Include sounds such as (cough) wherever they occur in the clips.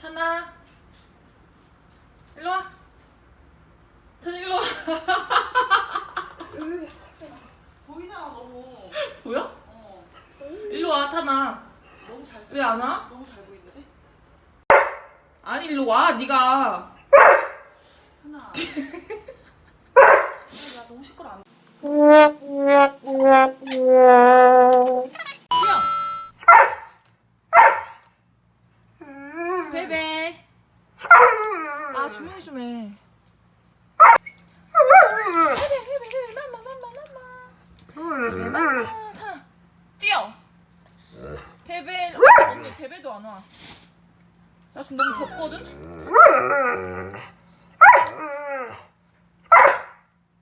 타나 일로 와 타나 일로 와 보이잖아 너무. 보여? 어. 일로 와 타나 너무 잘. 왜 안 와? 너무 잘 보이는데? 아니 일로 와 네가 하나. (laughs) 나 너무 시끄러 안. 베베. 아 조용히 좀 해. 베베 베베 베베 맘마 맘마 맘마 타나 뛰어. 베베. 언니 베베도 안 와. 나 지금 너무 덥거든?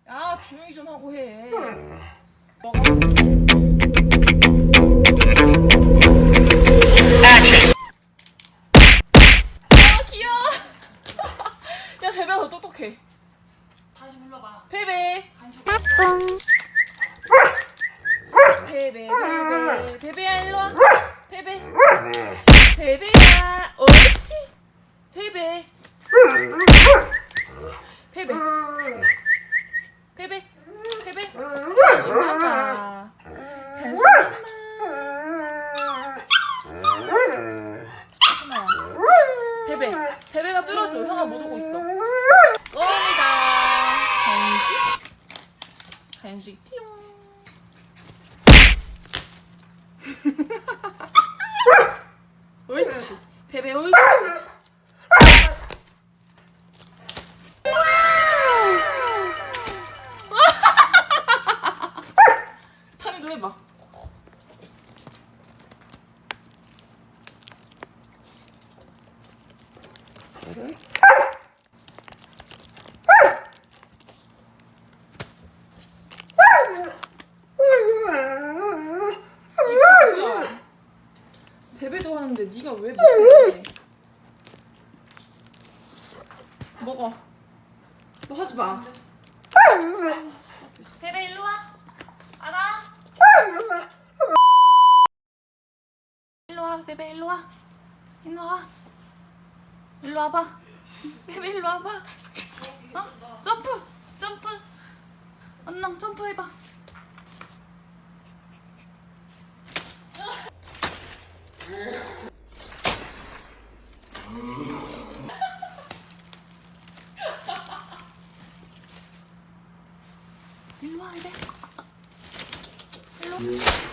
아 조용히 좀 하고 해. 먹어 베베. 베베 베베 베베야 일로 와. 베베. 베베야 옳지? 베베. 베베. 베베. 베베. 간식 엄마 간식 엄마 하나야 베베. 베베가 뚫어줘. 형아 못 오고 있어 옵니다 간식 간식 띠용. (laughs) 옳지. 베베 옳지. (laughs) 해봐. 이거 하는데 네가 왜 못해? 먹어. 너 하지 마. 베베 일로 와. 알아? 일로 와 베베 일로 와. 일로 와. 일로 와봐. 베베 일로 와봐. 어? 점프 점프. 언능 점프해봐. You are there.